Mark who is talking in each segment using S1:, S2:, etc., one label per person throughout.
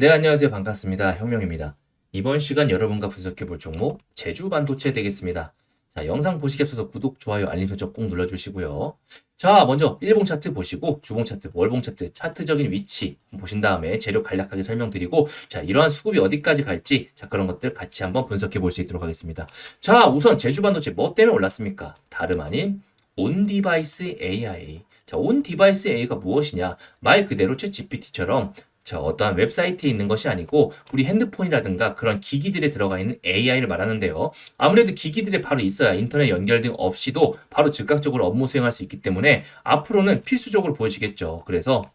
S1: 네, 안녕하세요. 반갑습니다. 혁명입니다. 이번 시간 여러분과 분석해 볼 종목 제주 반도체 되겠습니다. 자, 영상 보시기 앞서서 구독, 좋아요, 알림 설정 꼭 눌러 주시고요. 자, 먼저 일봉 차트 보시고 주봉 차트, 월봉 차트, 차트적인 위치 보신 다음에 재료 간략하게 설명드리고 자, 이러한 수급이 어디까지 갈지 자, 그런 것들 같이 한번 분석해 볼 수 있도록 하겠습니다. 자, 우선 제주 반도체 뭐 때문에 올랐습니까? 다름 아닌 온 디바이스 AI. 자, 온 디바이스 AI가 무엇이냐? 말 그대로 챗 GPT처럼 자, 어떠한 웹사이트에 있는 것이 아니고 우리 핸드폰이라든가 그런 기기들에 들어가 있는 AI를 말하는데요. 아무래도 기기들이 바로 있어야 인터넷 연결 등 없이도 바로 즉각적으로 업무 수행할 수 있기 때문에 앞으로는 필수적으로 보여지겠죠. 그래서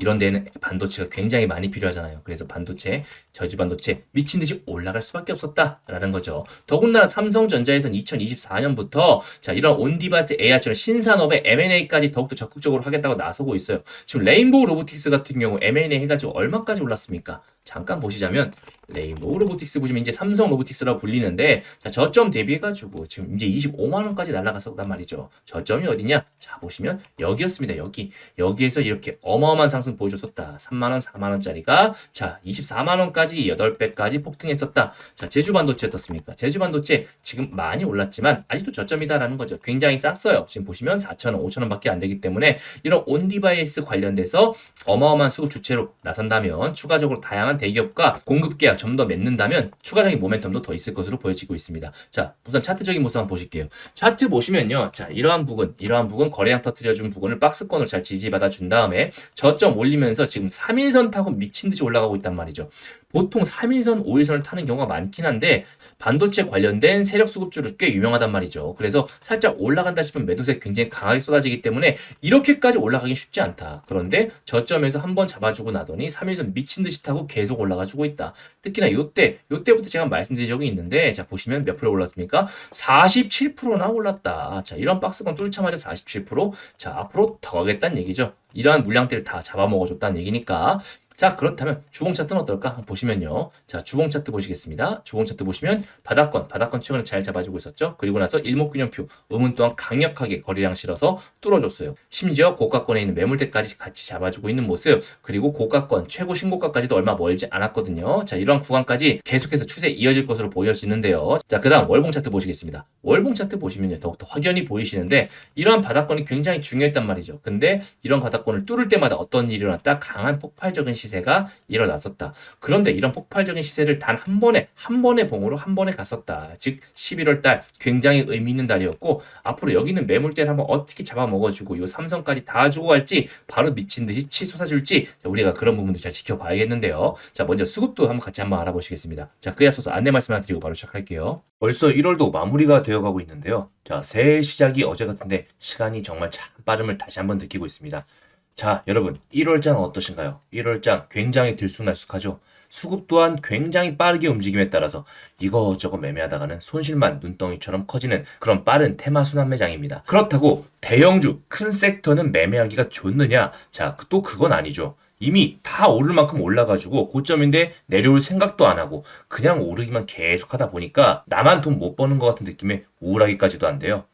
S1: 이런 데는 반도체가 굉장히 많이 필요하잖아요. 그래서 반도체, 저지 반도체 미친 듯이 올라갈 수밖에 없었다라는 거죠. 더군다나 삼성전자에서는 2024년부터 자 이런 온디바이스 AI처럼 신산업의 M&A까지 더욱더 적극적으로 하겠다고 나서고 있어요. 지금 레인보우 로보틱스 같은 경우 M&A 해가지고 얼마까지 올랐습니까? 잠깐 보시자면 레인보우 로보틱스 보시면 이제 삼성 로보틱스라고 불리는데 자 저점 대비해가지고 지금 이제 25만 원까지 날아갔었단 말이죠. 저점이 어디냐? 자 보시면 여기였습니다. 여기 여기에서 이렇게 어마어마한 상승 보여줬었다. 3만 원, 4만 원짜리가 자 24만 원까지 8배까지 폭등했었다. 자 제주 반도체 어떻습니까? 제주 반도체 지금 많이 올랐지만 아직도 저점이다라는 거죠. 굉장히 쌌어요. 지금 보시면 4천 원, 5천 원밖에 안 되기 때문에 이런 온 디바이스 관련돼서 어마어마한 수급 주체로 나선다면 추가적으로 다양한 대기업과 공급 계약 좀 더 맺는다면 추가적인 모멘텀도 더 있을 것으로 보여지고 있습니다. 자, 우선 차트적인 모습 한번 보실게요. 차트 보시면요. 자, 이러한 부분, 이러한 부분 거래량 터트려준 부분을 박스권으로 잘 지지받아 준 다음에 저점 올리면서 지금 3일선 타고 미친 듯이 올라가고 있단 말이죠. 보통 3일선, 5일선을 타는 경우가 많긴 한데 반도체 관련된 세력 수급주로 꽤 유명하단 말이죠. 그래서 살짝 올라간다 싶으면 매도세 굉장히 강하게 쏟아지기 때문에 이렇게까지 올라가기 쉽지 않다. 그런데 저점에서 한번 잡아주고 나더니 3일선 미친 듯이 타고 계속 올라가주고 있다. 특히나 요때, 요때부터 제가 말씀드린 적이 있는데 자 보시면 몇 프로 올랐습니까? 47%나 올랐다. 자 이런 박스권 뚫자마자 47%. 자 앞으로 더 가겠다는 얘기죠. 이러한 물량대를 다 잡아먹어줬다는 얘기니까 자 그렇다면 주봉 차트는 어떨까? 보시면요. 자 주봉 차트 보시겠습니다. 주봉 차트 보시면 바닥권 바닥권 층을 잘 잡아주고 있었죠. 그리고 나서 일목균형표 음은 또한 강력하게 거리량 실어서 뚫어줬어요. 심지어 고가권에 있는 매물대까지 같이 잡아주고 있는 모습 그리고 고가권 최고 신고가까지도 얼마 멀지 않았거든요. 자 이러한 구간까지 계속해서 추세 이어질 것으로 보여지는데요. 자 그 다음 월봉 차트 보시겠습니다. 월봉 차트 보시면요. 더욱더 확연히 보이시는데 이러한 바닥권이 굉장히 중요했단 말이죠. 근데 이런 바닥권을 뚫을 때마다 어떤 일이 일어났다? 강한 폭발적인 시세 시세가 일어났었다. 그런데 이런 폭발적인 시세를 단 한 번에 한 번의 봉으로 한 번에 갔었다. 즉 11월 달 굉장히 의미 있는 달이었고 앞으로 여기는 매물대를 한번 어떻게 잡아먹어주고 이 삼성까지 다 주고 갈지 바로 미친 듯이 치솟아줄지 우리가 그런 부분도 잘 지켜봐야겠는데요. 자 먼저 수급도 한번 같이 한번 알아보시겠습니다. 자 그에 앞서서 안내 말씀 하나 드리고 바로 시작할게요. 벌써 1월도 마무리가 되어가고 있는데요. 자 새해 시작이 어제 같은데 시간이 정말 참 빠름을 다시 한번 느끼고 있습니다. 자, 여러분, 1월장 어떠신가요? 1월장 굉장히 들쑥날쑥하죠? 수급 또한 굉장히 빠르게 움직임에 따라서 이거저거 매매하다가는 손실만 눈덩이처럼 커지는 그런 빠른 테마 순환 매장입니다. 그렇다고 대형주, 큰 섹터는 매매하기가 좋느냐? 자, 또 그건 아니죠. 이미 다 오를 만큼 올라가지고 고점인데 내려올 생각도 안 하고 그냥 오르기만 계속 하다 보니까 나만 돈 못 버는 것 같은 느낌에 우울하기까지도 한데요.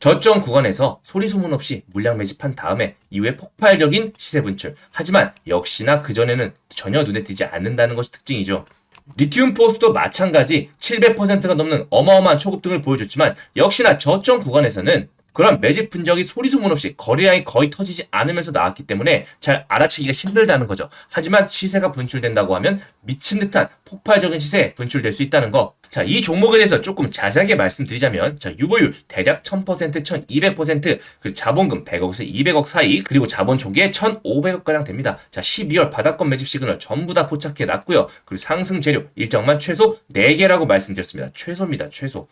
S1: 저점 구간에서 소리 소문 없이 물량 매집한 다음에 이후에 폭발적인 시세 분출. 하지만 역시나 그전에는 전혀 눈에 띄지 않는다는 것이 특징이죠. 리튬 포스도 마찬가지 700%가 넘는 어마어마한 초급 등을 보여줬지만 역시나 저점 구간에서는 그런 매집 분적이 소리 소문 없이 거래량이 거의 터지지 않으면서 나왔기 때문에 잘 알아채기가 힘들다는 거죠. 하지만 시세가 분출된다고 하면 미친 듯한 폭발적인 시세에 분출될 수 있다는 거. 자, 이 종목에 대해서 조금 자세하게 말씀드리자면, 자, 유보율 대략 1000%, 1200%, 그리고 자본금 100억에서 200억 사이, 그리고 자본 총계 1500억가량 됩니다. 자, 12월 바닥권 매집 시그널 전부 다 포착해 놨고요. 그리고 상승 재료 일정만 최소 4개라고 말씀드렸습니다. 최소입니다, 최소.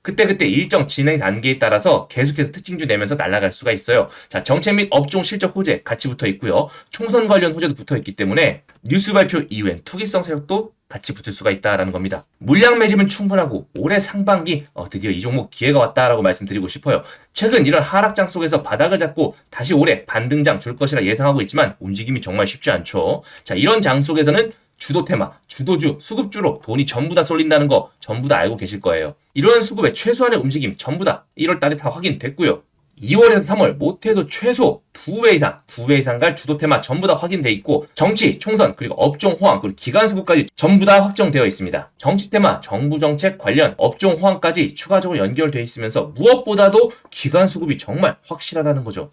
S1: 그때그때 일정 진행 단계에 따라서 계속해서 특징주 내면서 날아갈 수가 있어요. 자, 정책 및 업종 실적 호재 같이 붙어 있고요. 총선 관련 호재도 붙어 있기 때문에 뉴스 발표 이후엔 투기성 세력도 같이 붙을 수가 있다라는 겁니다. 물량 매집은 충분하고 올해 상반기 어, 드디어 이 종목 기회가 왔다라고 말씀드리고 싶어요. 최근 이런 하락장 속에서 바닥을 잡고 다시 올해 반등장 줄 것이라 예상하고 있지만 움직임이 정말 쉽지 않죠. 자, 이런 장 속에서는 주도 테마, 주도주, 수급주로 돈이 전부 다 쏠린다는 거 전부 다 알고 계실 거예요. 이런 수급의 최소한의 움직임 전부 다 1월 달에 다 확인됐고요. 2월에서 3월 못해도 최소 2배 이상, 2배 이상 갈 주도 테마 전부 다 확인돼 있고 정치, 총선, 그리고 업종 호황, 그리고 기간 수급까지 전부 다 확정되어 있습니다. 정치 테마, 정부 정책 관련 업종 호황까지 추가적으로 연결되어 있으면서 무엇보다도 기간 수급이 정말 확실하다는 거죠.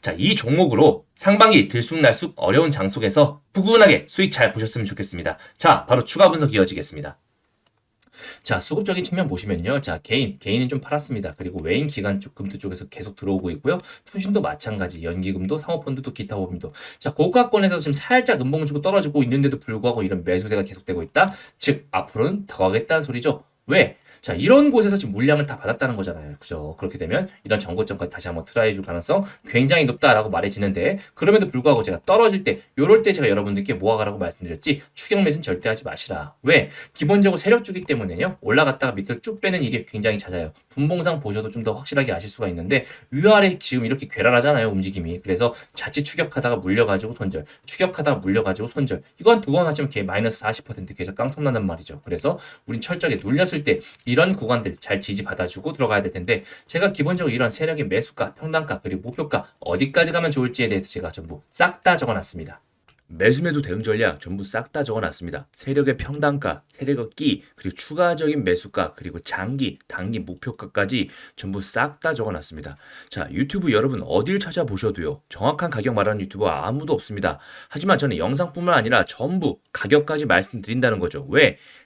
S1: 자, 이 종목으로 상반기 들쑥날쑥 어려운 장 속에서 푸근하게 수익 잘 보셨으면 좋겠습니다. 자, 바로 추가 분석 이어지겠습니다. 자, 수급적인 측면 보시면요. 자, 개인, 개인은 좀 팔았습니다. 그리고 외인 기관 쪽, 금투 쪽에서 계속 들어오고 있고요. 투신도 마찬가지, 연기금도, 상호펀드도, 기타 보험도. 자, 고가권에서 지금 살짝 음봉 주고 떨어지고 있는데도 불구하고 이런 매수세가 계속되고 있다? 즉, 앞으로는 더 가겠다는 소리죠. 왜? 자, 이런 곳에서 지금 물량을 다 받았다는 거잖아요. 그죠? 그렇게 되면 이런 정고점까지 다시 한번 트라이 줄 가능성 굉장히 높다라고 말해지는데 그럼에도 불구하고 제가 떨어질 때 요럴 때 제가 여러분들께 모아가라고 말씀드렸지 추격 매수는 절대 하지 마시라. 왜? 기본적으로 세력 주기 때문에요. 올라갔다가 밑으로 쭉 빼는 일이 굉장히 잦아요. 분봉상 보셔도 좀 더 확실하게 아실 수가 있는데 위아래 지금 이렇게 괴랄하잖아요. 움직임이. 그래서 자칫 추격하다가 물려가지고 손절, 추격하다가 물려가지고 손절. 한두번 하시면 개 마이너스 40% 계속 깡통 난단 말이죠. 그래서 우린 철저하게 눌렸을 때 이런 구간들 잘 지지 받아주고 들어가야 될 텐데 제가 기본적으로 이런 세력의 매수가, 평단가 그리고 목표가 어디까지 가면 좋을지에 대해서 제가 전부 싹 다 적어놨습니다. 매수매도 대응 전략 전부 싹 다 적어놨습니다. 세력의 평단가, 세력의 끼, 그리고 추가적인 매수가, 그리고 장기, 단기 목표가까지 전부 싹 다 적어놨습니다. 자, 유튜브 여러분 어딜 찾아보셔도요. 정확한 가격 말하는 유튜버 아무도 없습니다. 하지만 저는 영상뿐만 아니라 전부 가격까지 말씀드린다는 거죠. 왜?